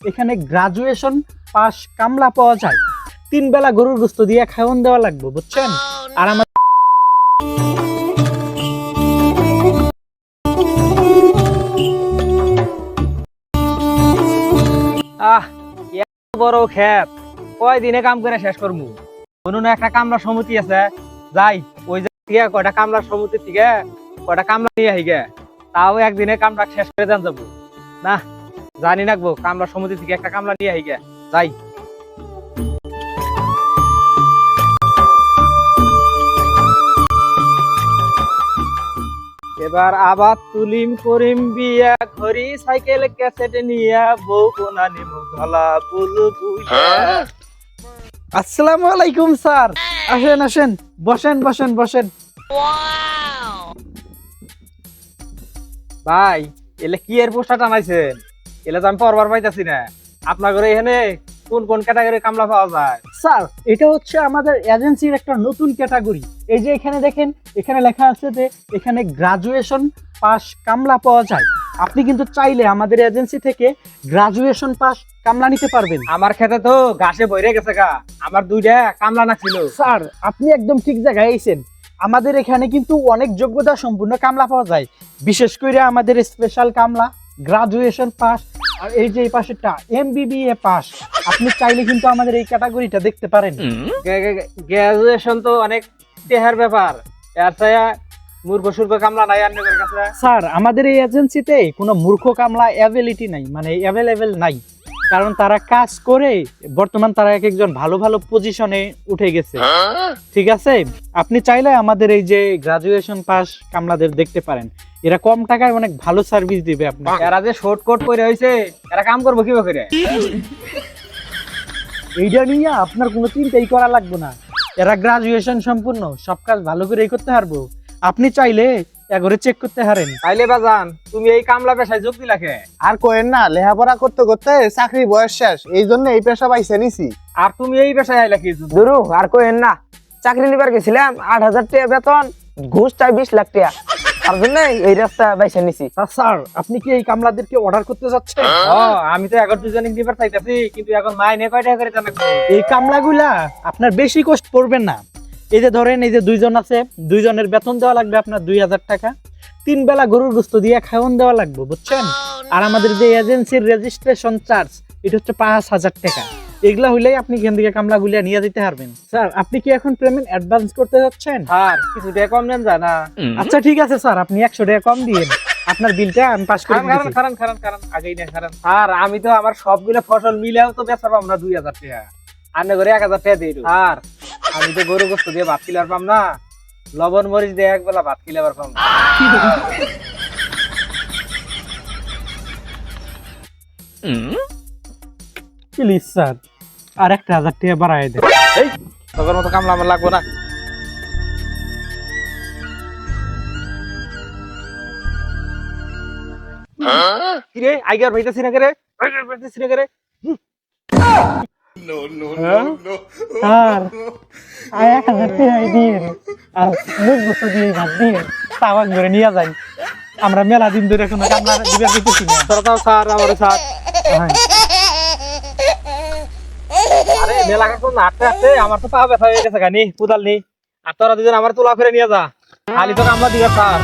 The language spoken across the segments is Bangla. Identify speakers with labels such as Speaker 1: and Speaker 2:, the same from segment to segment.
Speaker 1: এখানে গ্রাজুয়েশন পাস কামলা পাওয়া যায়। তিন বেলা গরুর গোস্ত দিয়ে খাওয়ন দেওয়া লাগবে, বুঝছেন? আর আমার
Speaker 2: বড় ক্ষেত কয় দিনে কাম করে শেষ করব? কোনো একটা কামলা সমিতি আছে। যাই, ওই থেকে কয়টা কামলা সমিতি থেকে কয়টা কামলা নিয়ে আইগে। তাও একদিনে কামটা শেষ করে দেন যাব। না জানি রাখব কামলা সমিতি থেকে একটা কামলা নিয়ে আইগে। যাই। এবার আবার তুলিম করিম বিয়া খড়ি সাইকেল ক্যাসেট নিয়া বউ কোনা নিমু ধলা বুলু বুইয়া।
Speaker 1: আসসালামু আলাইকুম স্যার। আসেন আসেন। বসেন বসেন বসেন।
Speaker 2: ভাই এলে কি এর পোস্টার টানাইছেন এলে তো আমি পরবার পাইতাছি না। আপনার ঘরে এখানে কোন কোন ক্যাটাগরি কামলা পাওয়া যায়?
Speaker 1: স্যার এটা হচ্ছে আমাদের এজেন্সির একটা নতুন ক্যাটাগরি এই যে এখানে দেখেন এখানে লেখা আছে যে এখানে গ্রাজুয়েশন পাস কামলা পাওয়া যায়। আপনি কিন্তু চাইলে আমাদের এজেন্সি থেকে গ্রাজুয়েশন পাস কামলা নিতে পারবেন।
Speaker 2: আমার খেতে তো ঘাসে বইরে গেছে গা। আমার দুইটা কামলা না ছিল।
Speaker 1: স্যার আপনি একদম ঠিক জায়গায় আইছেন। আমাদের এখানে কিন্তু অনেক যোগ্যতা সম্পূর্ণ কামলা পাওয়া যায়। বিশেষ করে আমাদের স্পেশাল কামলা গ্রাজুয়েশন পাস আর এই যে এই পাশেরটা এমবিবিএ পাস। আপনি চাইলে কিন্তু আমাদের এই ক্যাটাগরিটা দেখতে পারেন।
Speaker 2: গ্রাজুয়েশন তো অনেক টেহার ব্যাপার। এর ছায়া মূর্খ সূর্খ কামলা নাই আর নেবের কাছে।
Speaker 1: স্যার আমাদের এই এজেন্সিতে কোনো মূর্খ কামলা অ্যাভেলিটি নাই মানে অ্যাভেলেবেল নাই। কারণ তারা কাজ করে বর্তমান তারা এক একজন ভালো ভালো পজিশনে উঠে গেছে। ঠিক আছে? আপনি চাইলে আমাদের এই যে গ্রাজুয়েশন পাস কামলাদের দেখতে পারেন। এরা কম টাকায় অনেক ভালো সার্ভিস দিবে আপনাকে।
Speaker 2: এরা যে শর্ট কোট করে হয়েছে এরা কাম করব কীভাবে করে?
Speaker 1: এইটা নিয়ে আপনার কোনো চিন্তাই করা লাগবে না। এরা গ্রাজুয়েশন সম্পূর্ণ সব কাজ ভালো করেই করতে পারব আপনি চাইলে একবারে চেক করতে পারেন
Speaker 2: তাইলে বাজান তুমি এই কামলা পেশায় যোগ দিলা কে?
Speaker 3: আর কোয়েন না লেখাপড়া করতে করতে চাকরি বয়স শেষ এই জন্য এই পেশা পাইছে নিছি।
Speaker 2: আর তুমি এই পেশায় আইলা কি
Speaker 4: দুরু আর কইেন না চাকরি নিবার গেছিলাম আট হাজার টাকা বেতন ঘুষ চাই বিশ লাখ টাকা। তার জন্য এই রাস্তা বাইসা নিছি।
Speaker 1: স্যার আপনি কি এই কামলাদেরকে অর্ডার করতে যাচ্ছেন?
Speaker 2: ও আমি তো এখন দুজনে নিবার চাইতাছি কিন্তু এখন মাইনে কয় টাকা করে
Speaker 1: এই কামলাগুলা আপনার বেশি কষ্ট পড়বেন না। এই যে ধরেন এই যে দুইজন আছে দুইজনের বেতন দেওয়া লাগবে আপনার দুই হাজার টাকা। তিন বেলা গরুর গোস্ত দিয়ে খাওয়ান দেওয়া লাগবে বুঝছেন? আর আমাদের যে এজেন্সির রেজিস্ট্রেশন চার্জ এটা হচ্ছে পাঁচ হাজার টাকা। এগুলা হইলেই আপনি এখান থেকে কামলা গুলিয়া নিয়ে যেতে পারবেন স্যার আপনি কি এখন পেমেন্ট অ্যাডভান্স করতে যাচ্ছেন?
Speaker 2: স্যার কিছু টাকা কম নেন যায় না।
Speaker 1: আচ্ছা ঠিক আছে স্যার আপনি একশো টাকা কম দিয়েন। আপনার বিলটা আমি পাস করে দিচ্ছি
Speaker 2: খারান খারান খারান আগেই না খারান। স্যার আমি তো আমার সবগুলো ফসল মিলেও তো বেচা পাম না দুই হাজার টাকা। আন্নে করে এক হাজার টাকা দিই স্যার আমি তো গরু গোস্ত দিয়ে ভাত কিলার পাম না। লবণ মরিচ দিয়ে এক বেলা ভাত কিলে আবার পাম। না।
Speaker 1: Please sir. আর একটা হাজার টাকা বাড়াই দেন
Speaker 2: এই তখন মতো কামলা আমার লাগবো না। কিরে আইগার ভাইতাছি না করে? আইগার ভাইতাছি না করে?
Speaker 1: আর আর এক হাজার টাকা দিয়ে। আর মুখ বস্তু দিয়ে ভাত দিয়ে তাওয়াক ধরে নিয়ে যাই। আমরা মেলা দিন ধরে কোনো কামলা দিবে না।
Speaker 2: তোরা তাও স্যার আমার স্যার।
Speaker 1: হ্যাঁ।
Speaker 2: আরে মেলা কাটতো না হাঁটতে হাঁটতে আমার তো পা ব্যথা হয়ে গেছে গানি কোদাল নি আর তোরা দুজন আমার তোলা করে নিয়ে যা খালি তো কামলা দিবে sir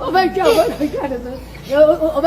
Speaker 5: Oh my god, oh my